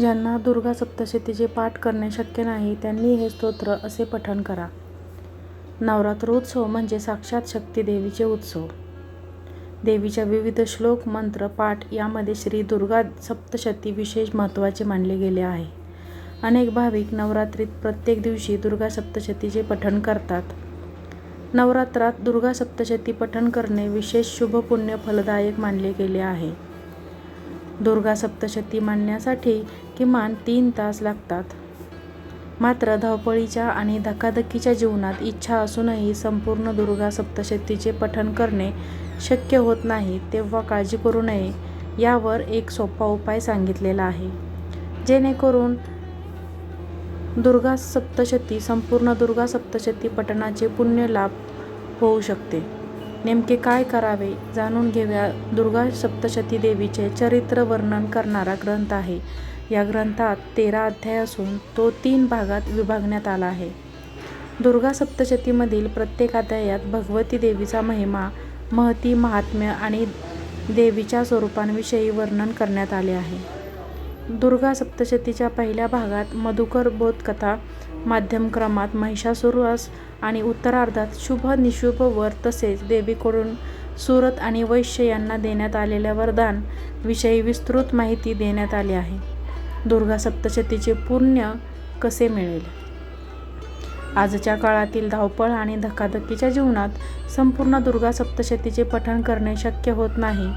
ज्यांना दुर्गा सप्तशतीचे पाठ करणे शक्य नाही त्यांनी हे स्तोत्र असे पठण करा. नवरात्रोत्सव म्हणजे साक्षात शक्ती देवीचे उत्सव. देवीच्या विविध श्लोक, मंत्र, पाठ यामध्ये श्री दुर्गा सप्तशती विशेष महत्त्वाचे मानले गेले आहे. अनेक भाविक नवरात्रीत प्रत्येक दिवशी दुर्गा सप्तशतीचे पठण करतात. नवरात्रात दुर्गा सप्तशती पठण करणे विशेष शुभ-पुण्य फलदायक मानले गेले आहे. दुर्गा सप्तशती मांडण्यासाठी किमान तीन तास लागतात. मात्र धावपळीच्या आणि धकाधकीच्या जीवनात इच्छा असूनही संपूर्ण दुर्गा सप्तशतीचे पठण करणे शक्य होत नाही तेव्हा काळजी करू नये यावर एक सोपा उपाय सांगितलेला आहे. जेणेकरून दुर्गा सप्तशती संपूर्ण दुर्गा सप्तशती पठणाचे पुण्य लाभ होऊ शकते. नेमके काय करावे जाणून घेऊया दुर्गा सप्तशती देवीचे चरित्र वर्णन करणारा ग्रंथ आहे. या ग्रंथात तेरा अध्याय असून तो तीन भागात विभागण्यात आला आहे. दुर्गा सप्तशतीमधील प्रत्येक अध्यायात भगवती देवीचा महिमा, महती, महात्म्य आणि देवीच्या स्वरूपांविषयी वर्णन करण्यात आले आहे. दुर्गा सप्तशतीच्या पहिल्या भागात मधुकर बोधकथा, मध्यम क्रमात महिषासुरवध आणि उत्तरार्धात शुभ-निशुभ वर तसेच देवीकडून सुरत आणि वैश्य यांना देण्यात आलेल्या वरदान विषयी विस्तृत माहिती देण्यात आली आहे. दुर्गा सप्तशतीचे पुण्य कसे मिळेल? आजच्या काळातील धावपळ आणि धकाधकीच्या जीवनात संपूर्ण दुर्गा सप्तशतीचे पठण करणे शक्य होत नाही.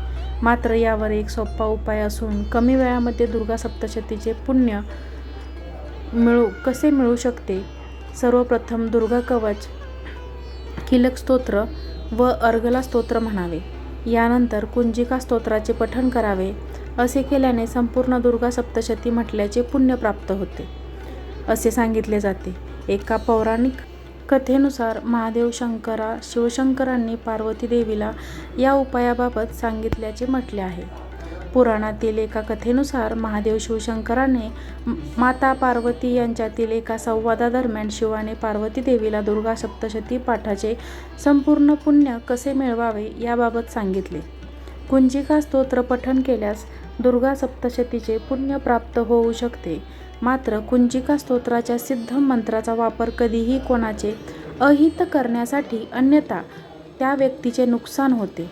मात्र यावर एक सोपा उपाय असून कमी वेळामध्ये दुर्गा सप्तशतीचे पुण्य मिळू कसे मिळू शकते? सर्वप्रथम दुर्गा कवच, किलक स्तोत्र व अर्गला स्तोत्र म्हणावे. यानंतर कुंजिका स्तोत्राचे पठण करावे. असे केल्याने संपूर्ण दुर्गा सप्तशती म्हटल्याचे पुण्य प्राप्त होते, असे सांगितले जाते. एका पौराणिक कथेनुसार महादेव शंकरा शिवशंकरांनी पार्वती देवीला या उपायाबाबत सांगितल्याचे म्हटले आहे. पुराणातील एका कथेनुसार महादेव शिवशंकराने माता पार्वती यांच्यातील एका संवादादरम्यान शिवाने पार्वती देवीला दुर्गा सप्तशती पाठाचे संपूर्ण पुण्य कसे मिळवावे याबाबत सांगितले. कुंजिका स्तोत्र पठण केल्यास दुर्गा सप्तशतीचे पुण्य प्राप्त होऊ शकते. मात्र कुंजिका स्तोत्राच्या सिद्ध मंत्राचा वापर कधीही कोणाचे अहित करण्यासाठी अन्यथा त्या व्यक्तीचे नुकसान होते.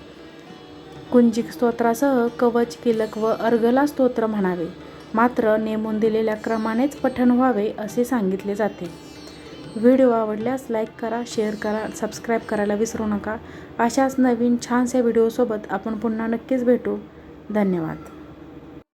कुंजिक स्तोत्रासह कवच, किलक व अर्गला स्तोत्र म्हणावे. मात्र नेमून दिलेल्या क्रमानेच पठण व्हावे असे सांगितले जाते. व्हिडिओ आवडल्यास लाईक करा, शेअर करा, सबस्क्राईब करायला विसरू नका. अशाच नवीन छानशा व्हिडिओसोबत आपण पुन्हा नक्कीच भेटू. धन्यवाद.